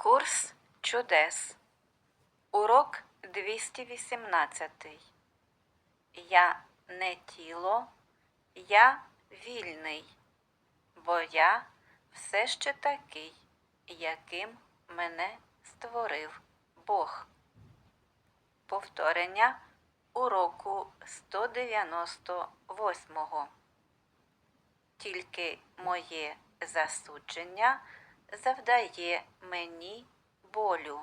Курс чудес. Урок 218. Я не тіло, я вільний, бо я все ще такий, яким мене створив Бог. Повторення уроку 198. Тільки моє засудження завдає мені болю.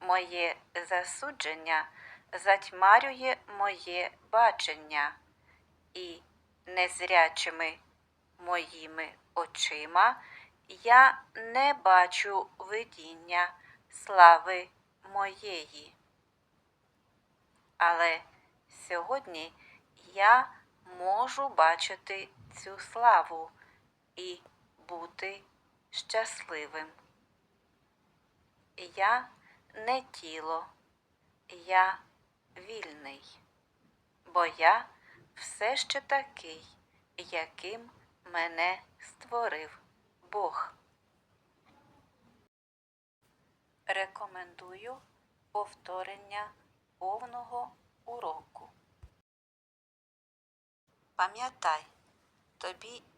Моє засудження затьмарює моє бачення, і незрячими моїми очима я не бачу видіння слави моєї. Але сьогодні я можу бачити цю славу і бути щасливим. Я не тіло, я вільний, бо я все ще такий, яким мене створив Бог. Рекомендую повторення повного уроку. Пам'ятай, тобі